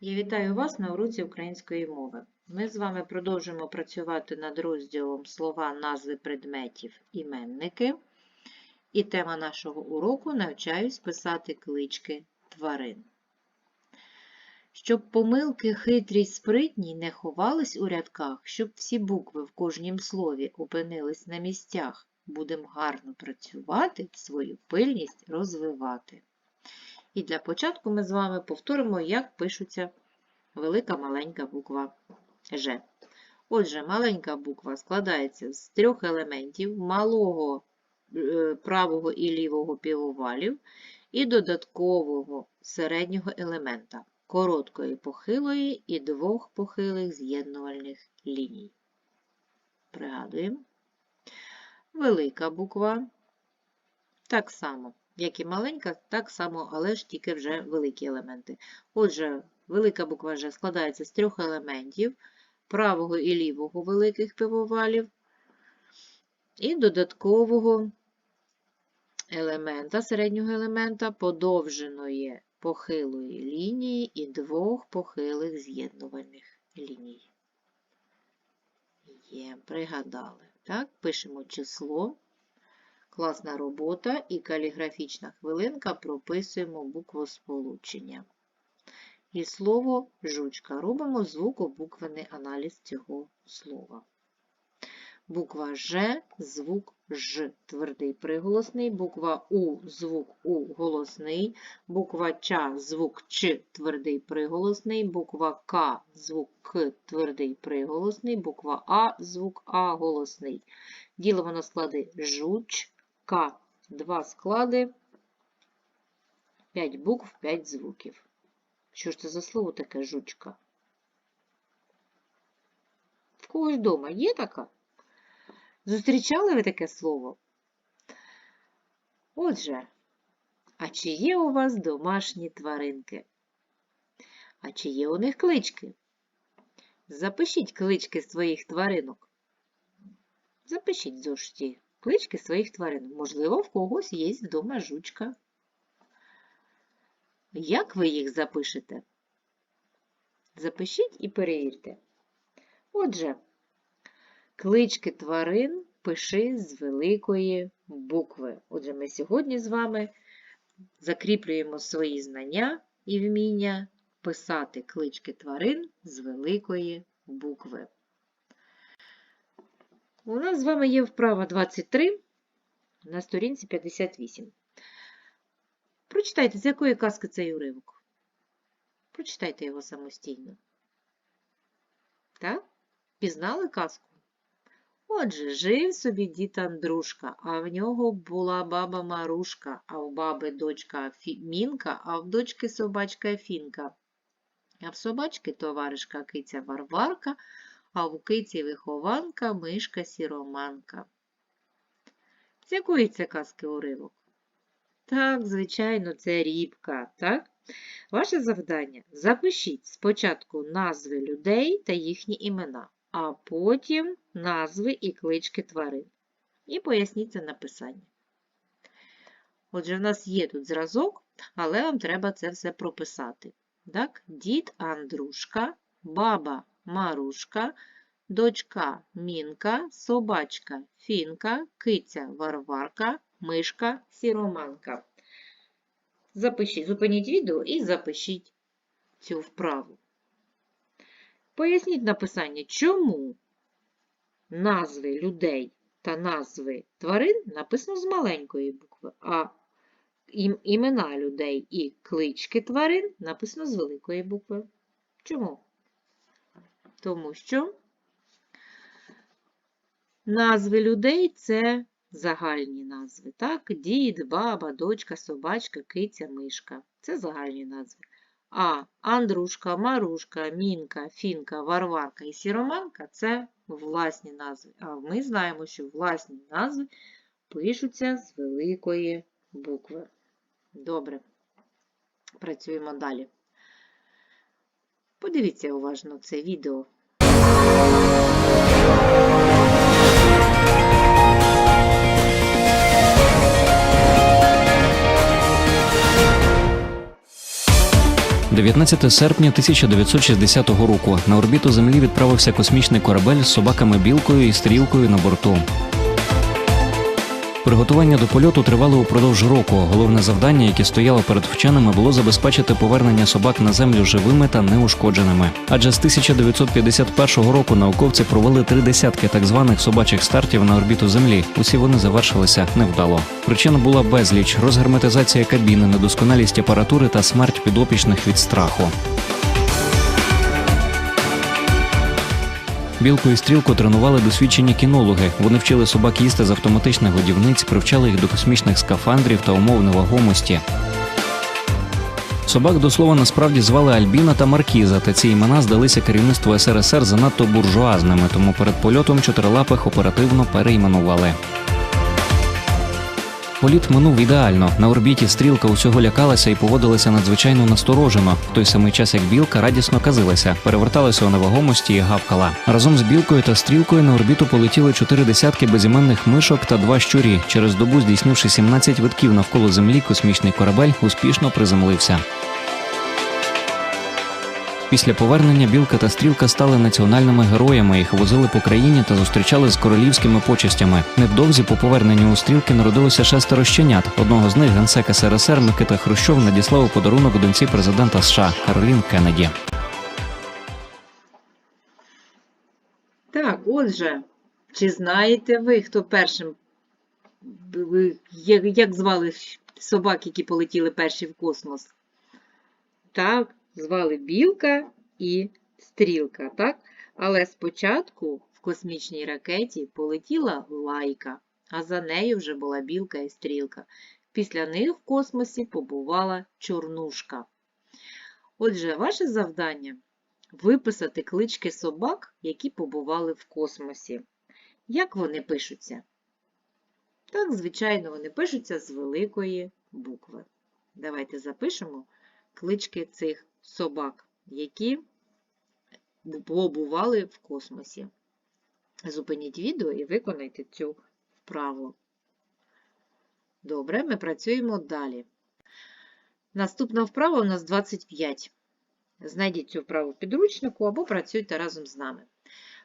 Я вітаю вас на уроці української мови. Ми з вами продовжимо працювати над розділом слова, назви предметів, іменники. І тема нашого уроку навчаюсь писати клички тварин. Щоб помилки хитрі й спритні не ховались у рядках, щоб всі букви в кожнім слові опинились на місцях, будемо гарно працювати, свою пильність розвивати. І для початку ми з вами повторимо, як пишуться велика маленька буква Ж. Отже, маленька буква складається з трьох елементів малого е, правого і лівого півовалів і додаткового середнього елемента короткої похилої і двох похилих з'єднувальних ліній. Пригадуємо. Велика буква так само як і маленька, так само, але ж тільки вже великі елементи. Отже, велика буква Ж складається з трьох елементів правого і лівого великих пивовалів і додаткового елемента, середнього елемента, подовженої похилої лінії і двох похилих з'єднувальних ліній. Є, пригадали. Так, пишемо число. Класна робота і каліграфічна хвилинка прописуємо буквосполучення. І слово жучка. Робимо звукобуквений аналіз цього слова. Буква Ж, звук Ж, твердий приголосний, буква У, звук У голосний, буква Ч, звук Ч, твердий приголосний, буква К, звук К, твердий приголосний, буква А, звук А голосний. Ділимо на склади жуч, К. Два склади, 5 букв, 5 звуків. Що ж це за слово таке жучка? В когось вдома є така? Зустрічали ви таке слово? Отже, а чи є у вас домашні тваринки? А чи є у них клички? Запишіть клички своїх тваринок. Запишіть зошиті клички своїх тварин. Можливо, в когось є вдома жучка. Як ви їх запишете? Запишіть і перевірте. Отже, клички тварин пиши з великої букви. Отже, ми сьогодні з вами закріплюємо свої знання і вміння писати клички тварин з великої букви. У нас з вами є вправа 23 на сторінці 58. Прочитайте, з якої казки цей уривок. Прочитайте його самостійно. Так? Пізнали казку? Отже, жив собі дід Андрушка, а в нього була баба Марушка, а в баби дочка Мінка, а в дочки собачка Фінка. А в собачки товаришка киця Варварка, а в киці вихованка мишка сіроманка. З якої це казки уривок? Так, звичайно, це рібка, так? Ваше завдання запишіть спочатку назви людей та їхні імена, а потім назви і клички тварин. І поясніть це написання. Отже, в нас є тут зразок, але вам треба це все прописати. Так? Дід Андрушка, баба Марушка, дочка Мінка, собачка Фінка, киця Варварка, мишка Сіроманка. Запишіть, зупиніть відео і запишіть цю вправу. Поясніть написання, чому назви людей та назви тварин написано з маленької букви, а імена людей і клички тварин написано з великої букви. Чому? Тому що назви людей це загальні назви. Так? Дід, баба, дочка, собачка, киця, мишка. Це загальні назви. А Андрушка, Марушка, Мінка, Фінка, Варварка і Сіроманка це власні назви. А ми знаємо, що власні назви пишуться з великої букви. Добре. Працюємо далі. Подивіться уважно це відео. 19 серпня 1960 року на орбіту Землі відправився космічний корабель з собаками білкою і стрілкою на борту. Приготування до польоту тривало упродовж року. Головне завдання, яке стояло перед вченими, було забезпечити повернення собак на землю живими та неушкодженими. Адже з 1951 року науковці провели три десятки так званих собачих стартів на орбіту Землі. Усі вони завершилися невдало. Причина була безліч: розгерметизація кабіни, недосконалість апаратури та смерть підопічних від страху. Білку і стрілку тренували досвідчені кінологи. Вони вчили собак їсти з автоматичних годівниць, привчали їх до космічних скафандрів та умов невагомості. Собак до слова насправді звали Альбіна та Маркіза, та ці імена здалися керівництву СРСР занадто буржуазними, тому перед польотом чотирилапих оперативно перейменували. Політ минув ідеально. На орбіті стрілка усього лякалася і поводилася надзвичайно насторожено. В той самий час, як білка радісно казилася, переверталася у невагомості і гавкала. Разом з білкою та стрілкою на орбіту полетіли чотири десятки безіменних мишок та два щурі. Через добу, здійснивши 17 витків навколо землі, космічний корабель успішно приземлився. Після повернення білка та стрілка стали національними героями. Їх возили по країні та зустрічали з королівськими почестями. Невдовзі по поверненню у стрілки народилося шестеро щенят. Одного з них генсек СРСР Микита Хрущов надіслав у подарунок доньці президента США Каролін Кеннеді. Так, отже, чи знаєте ви, хто першим, як звали собак, які полетіли перші в космос? Так, звали Білка і Стрілка, так? Але спочатку в космічній ракеті полетіла Лайка, а за нею вже була Білка і Стрілка. Після них в космосі побувала Чорнушка. Отже, ваше завдання виписати клички собак, які побували в космосі. Як вони пишуться? Так, звичайно, вони пишуться з великої букви. Давайте запишемо клички цих собак, які побували в космосі. Зупиніть відео і виконайте цю вправу. Добре, ми працюємо далі. Наступна вправа у нас 25. Знайдіть цю вправу в підручнику або працюйте разом з нами.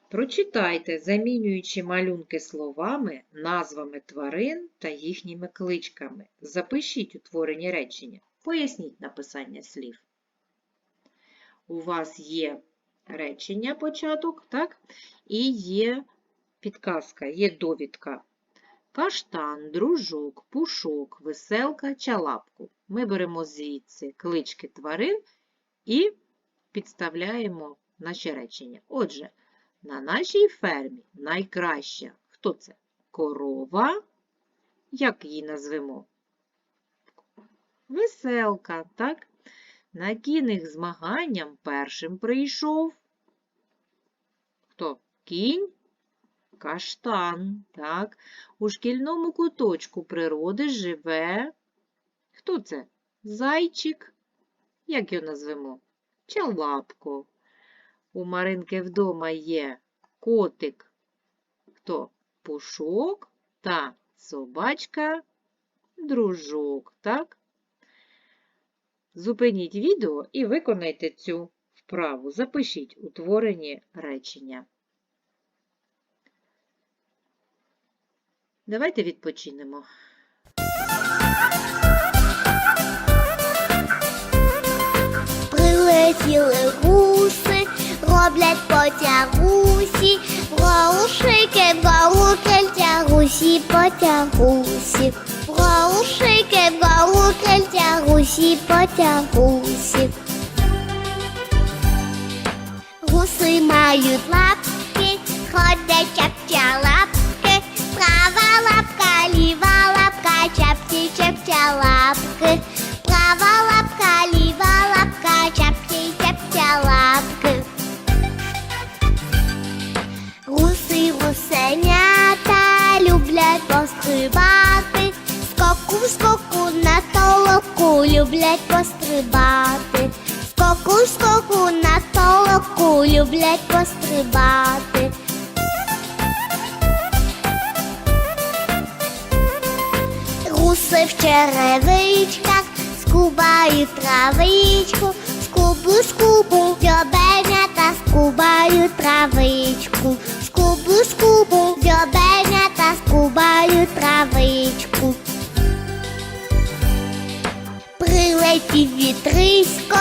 Прочитайте, замінюючи малюнки словами, назвами тварин та їхніми кличками. Запишіть утворені речення. Поясніть написання слів. У вас є речення початок, так? І є підказка, є довідка. Каштан, дружок, пушок, веселка, чалапку. Ми беремо звідси клички тварин і підставляємо наші речення. Отже, на нашій фермі найкраща. Хто це? Корова. Як її назвемо? Веселка, так? На кінних змаганням першим прийшов. Хто? Кінь? Каштан. Так. У шкільному куточку природи живе. Хто це? Зайчик. Як його назвемо? Чалапко. У Маринки вдома є котик. Хто? Пушок та собачка дружок, так? Зупиніть відео і виконайте цю вправу. Запишіть утворені речення. Давайте відпочинемо. Прилетіли гуси, роблять потягусі, голукельтя, гусі потягусі, Голушики, голукельтя, гусі потягусі. Гуси мають лапки, ходять чапча лапки, права лапка, ліва лапка, чапті чапча лапки, права лапка, ліва лапка, чапті чапча лапки. Пострибати, скоку скоку на толоку люблять пострибати, скоку скоку на толоку люблять пострибати. Гуси в черевичках скубають травичку, Скубу, скубу, дьобенята скубають травичку. Скубу, скубу, дьобенята скубають травичку. Прилетів вітрисько,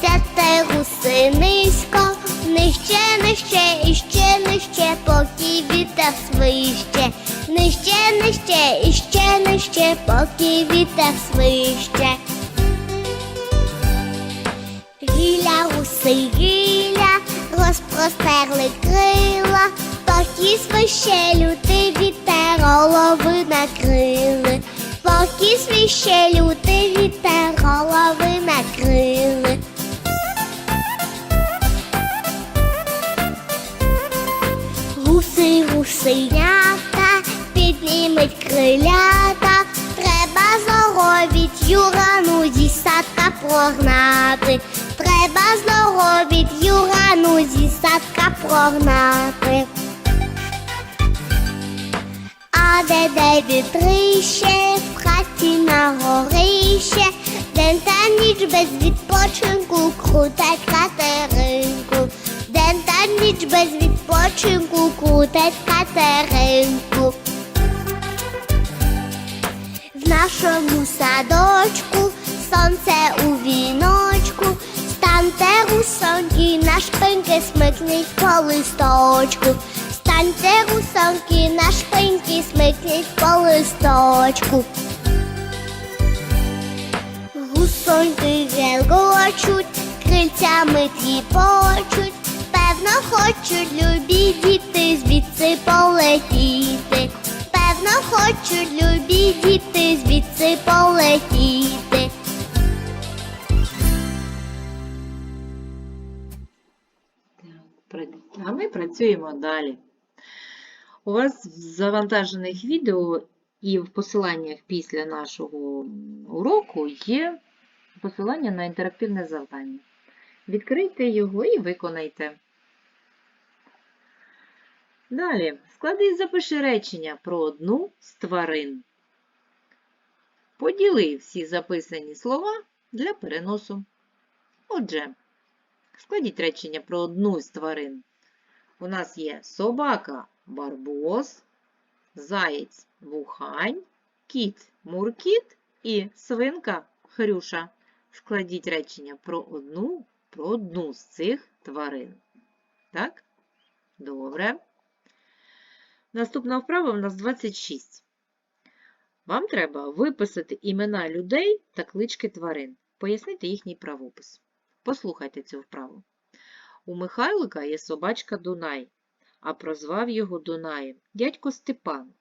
сяте гусинисько, нижче, нижче, і ще нижче, поки вітер свище. Нижче, нижче, і ще нижче, поки вітер свище. Гілля, гуси, гілля, розпростерли крила, поки свище лютий вітер голови накрили, поки свище лютий вітер голови накрили. Гуси, гусенята, піднімуть крилята, треба здоровіть юрану зі садка прогнати. Треба здоровіть юрану зі садка прогнати. А де де вітрище, в хаті на горище, день та ніч без відпочинку крутать катеринку. День та ніч без відпочинку крутать катеринку. В нашому садочку сонце у віночку, станьте русоньки, на шпиньки смикніть по листочку. Станьте русоньки, на шпиньки смикніть по листочку. Гусоньки гелгочуть, крильцями тріпочуть, певно хочуть любі діти звідси полетіти. Певно хочуть любі діти звідси полетіти. А ми працюємо далі. У вас в завантажених відео і в посиланнях після нашого уроку є посилання на інтерактивне завдання. Відкрийте його і виконайте. Далі, склади і запиши речення про одну з тварин. Поділи всі записані слова для переносу. Отже, складіть речення про одну з тварин. У нас є собака барбос, заєць вухань, кіт муркіт і свинка хрюша. Складіть речення про одну, про одну з цих тварин. Так? Добре. Наступна вправа у нас 26. Вам треба виписати імена людей та клички тварин. Пояснити їхній правопис. Послухайте цю вправу. У Михайлика є собачка Дунай, а прозвав його Дунаєм дядько Степан.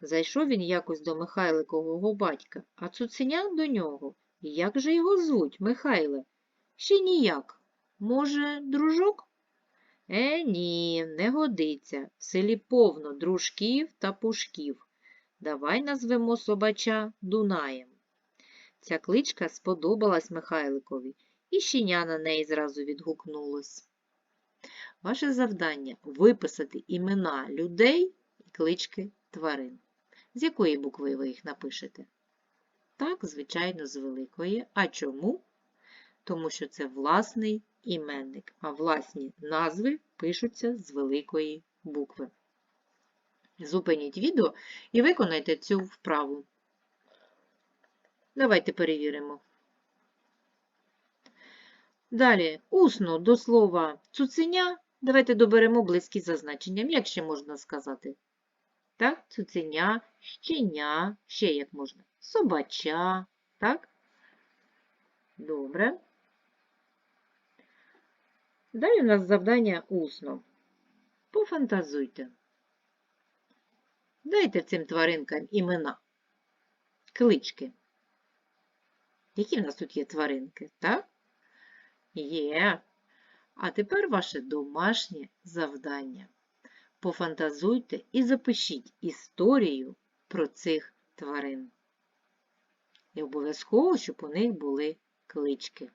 Зайшов він якось до Михайликового батька, а цуценя до нього. Як же його звуть, Михайле? Ще ніяк. Може, дружок? Е, ні, не годиться. В селі повно дружків та пушків. Давай назвемо собача Дунаєм. Ця кличка сподобалась Михайликові, і щеня на неї зразу відгукнулось. Ваше завдання виписати імена людей і клички тварин. З якої букви ви їх напишете? Так, звичайно, з великої. А чому? Тому що це власний іменник, а власні назви пишуться з великої букви. Зупиніть відео і виконайте цю вправу. Давайте перевіримо. Далі, усно до слова цуценя. Давайте доберемо близькі за значенням. Як ще можна сказати? Так, цуценя, щеня, ще як можна? Собача, так? Добре. Далі у нас завдання усно. Пофантазуйте. Дайте цим тваринкам імена, клички. Які в нас тут є тваринки, так? Є. А тепер ваше домашнє завдання. Пофантазуйте і запишіть історію про цих тварин. І обов'язково, щоб у них були клички.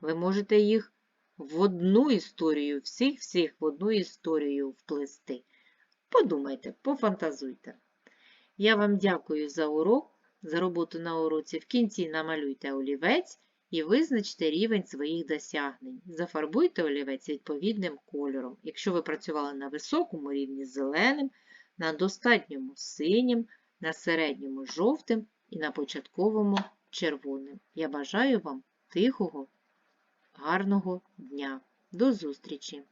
Ви можете їх в одну історію, всіх-всіх в одну історію вплести. Подумайте, пофантазуйте. Я вам дякую за урок, за роботу на уроці. В кінці намалюйте олівець і визначте рівень своїх досягнень. Зафарбуйте олівець відповідним кольором. Якщо ви працювали на високому рівні зеленим, на достатньому синім, на середньому жовтим і на початковому червоним. Я бажаю вам тихого, гарного дня. До зустрічі!